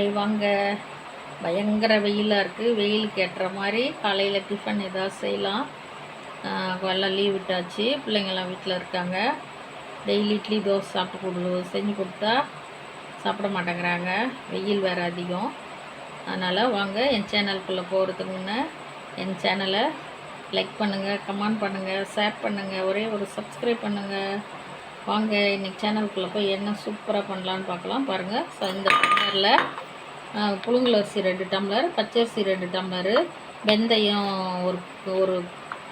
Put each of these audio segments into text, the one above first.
Hi வாங்க பயங்கர வெயிலாக இருக்குது வெயிலுக்கு ஏற்ற மாதிரி காலையில் டிஃபன் ஏதாவது செய்யலாம். எல்லாம் லீவ் விட்டாச்சு. பிள்ளைங்கள்லாம் வீட்டில் இருக்காங்க. டெய்லி இட்லி தோசை சாப்பிட்டு கொடு செஞ்சு கொடுத்தா சாப்பிட மாட்டேங்கிறாங்க. வெயில் வேறு அதிகம். அதனால் வாங்க என் சேனலுக்குள்ளே போகிறதுக்கு முன்னே என் சேனலை லைக் பண்ணுங்கள் கமெண்ட் பண்ணுங்கள் ஷேர் பண்ணுங்கள் ஒரே ஒரு சப்ஸ்கிரைப் பண்ணுங்கள் வாங்க இன்றைக்கி சேனலுக்குள்ளே போய் என்ன சூப்பராக பண்ணலான்னு பார்க்கலாம். பாருங்கள் ஸோ இந்த டம்ளரில் புழுங்கல் அரிசி ரெண்டு டம்ளர் பச்சரிசி ரெண்டு டம்ளரு வெந்தயம் ஒரு ஒரு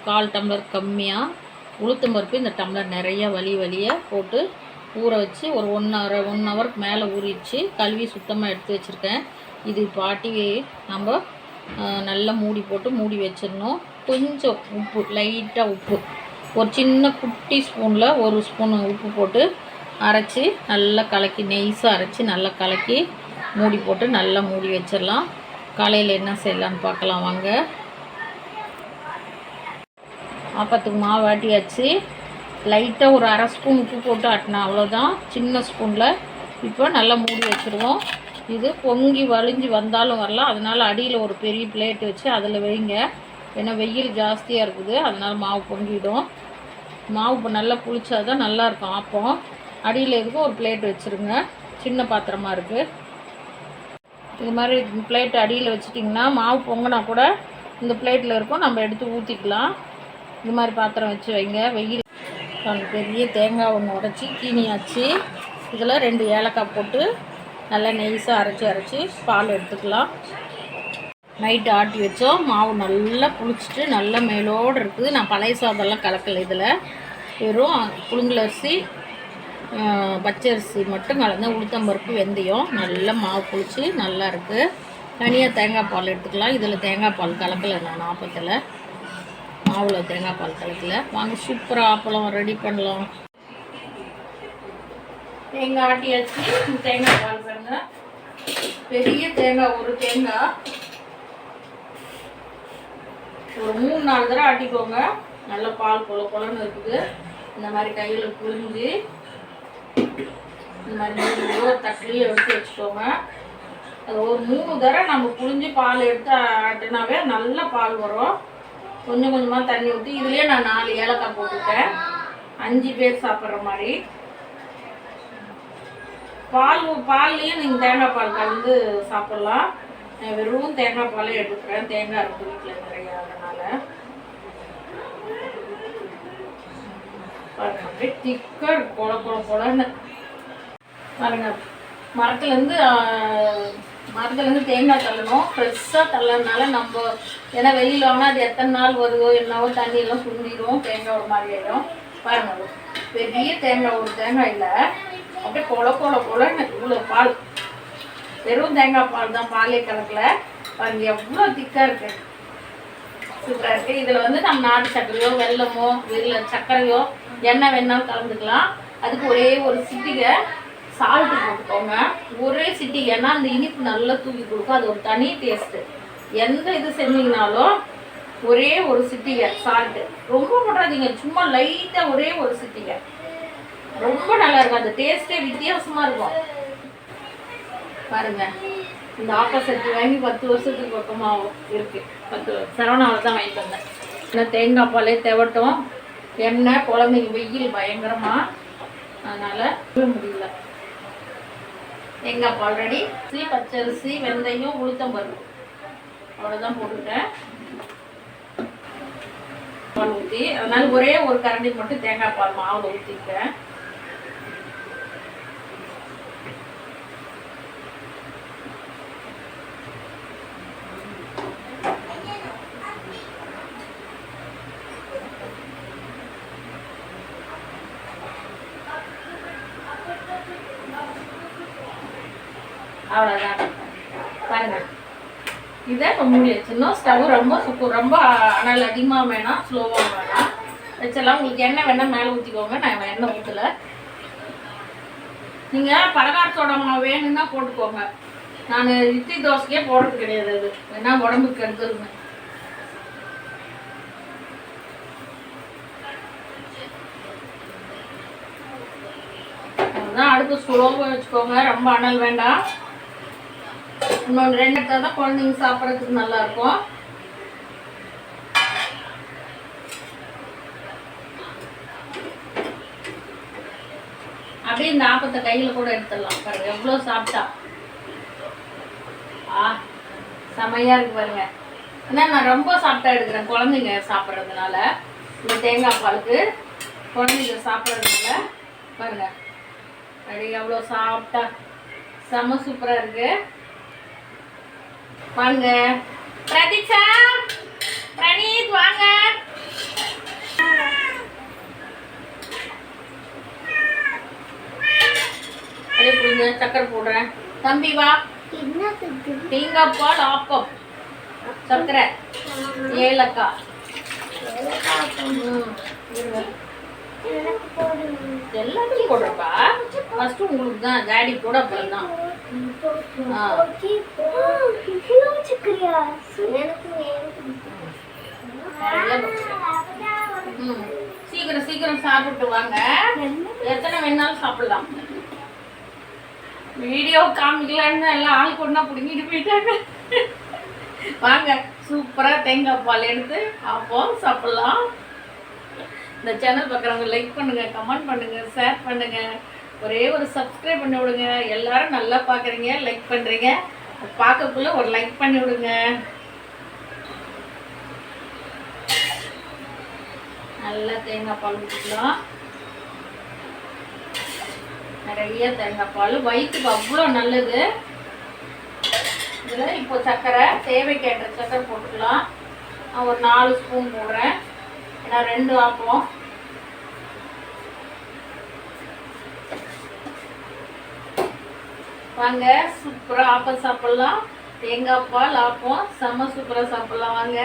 கால் டம்ளர் கம்மியாக உளுத்தம் பருப்பு இந்த டம்ளர் நிறைய வலி வலியாக போட்டு ஊற வச்சு ஒரு ஒன் ஹவர் ஒன் ஹவருக்கு மேலே ஊறிடுச்சு. கழுவி சுத்தமாக எடுத்து வச்சுருக்கேன். இது பாட்டி நம்ம நல்லா மூடி போட்டு மூடி வச்சிடணும். கொஞ்சம் உப்பு லைட்டாக உப்பு. ஒரு சின்ன குட்டி ஸ்பூனில் ஒரு ஸ்பூன் உப்பு போட்டு அரைச்சி நல்லா கலக்கி நெய்ஸாக அரைச்சி நல்லா கலக்கி மூடி போட்டு நல்லா மூடி வச்சிடலாம். காலையில் என்ன செய்யலான்னு பார்க்கலாம் வாங்க. ஆப்பத்துக்கு மாவு ஆட்டியாச்சு. லைட்டாக ஒரு அரை ஸ்பூன் உப்பு போட்டு ஆட்டினா அவ்வளோதான் சின்ன ஸ்பூனில். இப்போ நல்லா மூடி வச்சுருவோம். இது பொங்கி வலிஞ்சு வந்தாலும் வரலாம். அதனால் அடியில் ஒரு பெரிய பிளேட் வச்சு அதில் வைங்க. ஏன்னா வெயில் ஜாஸ்தியாக இருக்குது. அதனால் மாவு பொங்கிடும். மாவு இப்போ நல்லா புளிச்சா தான் நல்லாயிருக்கும் ஆப்பம். அடியில் இருக்கும் ஒரு பிளேட் வச்சுருங்க. சின்ன பாத்திரமாக இருக்குது இது மாதிரி பிளேட் அடியில் வச்சிட்டிங்கன்னா மாவு பொங்கினா கூட இந்த பிளேட்டில் இருக்கும். நம்ம எடுத்து ஊற்றிக்கலாம் இது மாதிரி பாத்திரம் வச்சு வைங்க. வெயில் பெரிய தேங்காய் ஒன்று உடச்சி கீனியாச்சு இதில் ரெண்டு ஏலக்காய் போட்டு நல்லா நெய்ஸாக அரைச்சி அரைச்சி பால் எடுத்துக்கலாம். நைட்டு ஆட்டி வச்சோம். மாவு நல்லா புளிச்சிட்டு நல்லா மேலோடு இருக்குது. நான் பழைய சாதம்லாம் கலக்கலை இதில். வெறும் புழுங்கல் அரிசி பச்சரிசி மட்டும் கலந்து உளுத்தம்பருப்பு வெந்தயம் நல்லா மாவு புளிச்சு நல்லா இருக்குது தனியாக தேங்காய் பால் எடுத்துக்கலாம். இதில் தேங்காய் பால் கலக்கலை நான் ஆப்பத்தில். மாவில் தேங்காய் பால் கலக்கல. வாங்க சூப்பராக ஆப்பளம் ரெடி பண்ணலாம். தேங்காய் ஆட்டியாச்சு. தேங்காய் பால் பாருங்க. பெரிய தேங்காய் ஒரு தேங்காய். ஒரு மூணு நாலு தடவை ஆட்டிக்கோங்க. நல்ல பால் கொல பொலன்னு இருக்குது. இந்த மாதிரி கையில் புரிஞ்சு இந்த மாதிரி மூணு தட்டிலேயே எடுத்து வச்சுக்கோங்க. அது ஒரு மூணு தடவை நம்ம புழிஞ்சு பால் எடுத்து ஆட்டினாவே நல்ல பால் வரும். கொஞ்சம் கொஞ்சமாக தண்ணி ஊற்றி இதுலேயே நான் நாலு ஏலக்காய் போட்டுட்டேன் அஞ்சு பேர் சாப்பிட்ற மாதிரி. பால் பால்லையும் நீங்கள் தேங்காய் பால் கலந்து சாப்பிட்லாம். நான் வெறும் தேங்காய் பாலே எடுத்துக்கிறேன் தேங்காய் இருக்கு வீட்டில் நிறையா அதனால். பாருங்க அப்படியே திக்காக இருக்கு. கொல கொல கொலன்னு பாருங்க. மரத்துலேருந்து மரத்துலேருந்து தேங்காய் தள்ளணும். ஃப்ரெஷ்ஷாக தள்ளனால நம்ம ஏன்னா வெளியில் வாங்கினா அது எத்தனை நாள் வருதோ என்னவோ தண்ணியெல்லாம் சுண்டிடும் தேங்காய் ஒரு மாதிரி ஆகிடும் பாருங்க. பெரிய தேங்காய் ஒரு இல்லை. அப்படியே கொல கொல கொலன்னு இவ்வளோ பால். வெறும் தேங்காய் பால் தான் பாலே கலக்கல. பாருங்க எவ்வளோ திக்காக இருக்கு. சூப்பராக இருக்குது இதில் வந்து நம்ம நாட்டு சர்க்கரையோ வெல்லமோ இல்லை சர்க்கரையோ எண்ணெய் வேணாலும் கலந்துக்கலாம். அதுக்கு ஒரே ஒரு சிட்டிகை. சால்ட்டு போட்டுக்கோங்க. ஒரே சிட்டிகைன்னா அந்த இனிப்பு நல்லா தூக்கி கொடுக்கும். அது ஒரு தனி டேஸ்ட்டு எந்த இது செஞ்சீங்கனாலும் ஒரே ஒரு சிட்டிகை சால்ட்டு ரொம்ப போடாதீங்க. சும்மா லைட்டாக ஒரே ஒரு சிட்டிகை ரொம்ப நல்லா இருக்கும். அந்த டேஸ்ட்டே வித்தியாசமாக இருக்கும். பாருங்க. இந்த ஆப்போசிட் வாங்கி பத்து வருஷத்துக்கு பக்கமாக இருக்கு. பத்து சரவணாவில் தான் வாங்கிட்டு வந்தேன். இன்னும் தேங்காய் பாலே தேவட்டும். எண்ணெய் குழந்தைங்க வெயில் பயங்கரமா. அதனால முடியல. தேங்காய் பால் ரெடி அரிசி பச்சரிசி வெந்தயம் உளுத்தம் பருப்பு. அவ்வளோதான் போட்டுட்டேன். பால் ஊற்றி அதனால ஒரே ஒரு கரண்டி மட்டும் தேங்காய் பால் மாவில் ஊற்றிருக்கேன் அவ்வளோதான் பாருங்க. இதை இப்போ மூடி வச்சிடணும். ஸ்டவ் ரொம்ப சுக்கு ரொம்ப அனல் அதிகமாக வேணாம் ஸ்லோவாக வேணாம். வச்சிடலாம். உங்களுக்கு எண்ணெய் வேணால் மேலே ஊற்றிக்கோங்க நான் எண்ணெய் ஊற்றல நீங்கள் பலகார மாவு வேணும்னா போட்டுக்கோங்க. நான் இட்லி தோசைக்கே போடுறது கிடையாது அது. ஏன்னா உடம்புக்கு கெடுதல்னு அதுதான் அடுப்பு ஸ்லோவாக வச்சுக்கோங்க. ரொம்ப அனல் வேண்டாம். இன்னொன்று ரெண்டு எடுத்தால் தான் குழந்தைங்க சாப்பிட்றதுக்கு நல்லா இருக்கும். அப்படியே இந்த ஆப்பத்தை கையில் கூட எடுத்துடலாம். பாருங்க எவ்வளோ சாப்பிட்டா. ஆ செமையாக இருக்கு பாருங்க. ஏன்னா நான் ரொம்ப சாப்பிட்டா எடுக்கிறேன் குழந்தைங்க சாப்பிட்றதுனால. இந்த தேங்காய் பாலுக்கு குழந்தைங்க சாப்பிட்றதுனால. பாருங்க. அப்படி எவ்வளோ சாப்பிட்டா. செம சூப்பராக இருக்குது வாங்க. பிரதீக்ஷா பிரணீத் வாங்க. அப்படியே கொடுங்க சக்கரை போடுறேன். தம்பி வா. தேங்காய் பால் ஆப்பம் சக்கரை ஏலக்காய். ம், இருங்க. எல்லாத்தையும் போடுறப்பா. ஃபர்ஸ்ட் உங்களுக்கு தான் டேடி கூட அப்புறம் தான் சீக்கிரம் சீக்கிரம் சாப்பிட்டு வாங்க. எத்தனை வேணாலும் சாப்பிடலாம். வீடியோ காமிக்கலான்னு எல்லாம் ஆள் கொண்டா பிடிங்கிட்டு போயிட்டாங்க. வாங்க சூப்பராக தேங்காய் பால் எடுத்து அப்போம் சாப்பிடலாம். இந்த சேனல் பார்க்குறவங்க லைக் பண்ணுங்க கமெண்ட் பண்ணுங்க ஷேர் பண்ணுங்க. ஒரே ஒரு சப்ஸ்கிரைப் பண்ணி விடுங்க. எல்லாரும் நல்லா பார்க்குறீங்க லைக் பண்ணுறீங்க பார்க்கக்குள்ள ஒரு லைக் பண்ணி விடுங்க. நல்லா தேங்காய் பால் ஊற்றிக்கலாம் நிறைய தேங்காய் பால். வயிற்றுக்கு அவ்வளோ நல்லது. இதில் இப்போ சர்க்கரை தேவைக்கேற்ற சர்க்கரை போட்டுக்கலாம். நான் ஒரு நாலு ஸ்பூன் போடுறேன். நான் ரெண்டு ஆக்குவோம். வாங்க சூப்பராக ஆப்பம் சாப்பிட்லாம். தேங்காய் பால் ஆப்பம் செம்ம சூப்பராக சாப்பிட்லாம். வாங்க.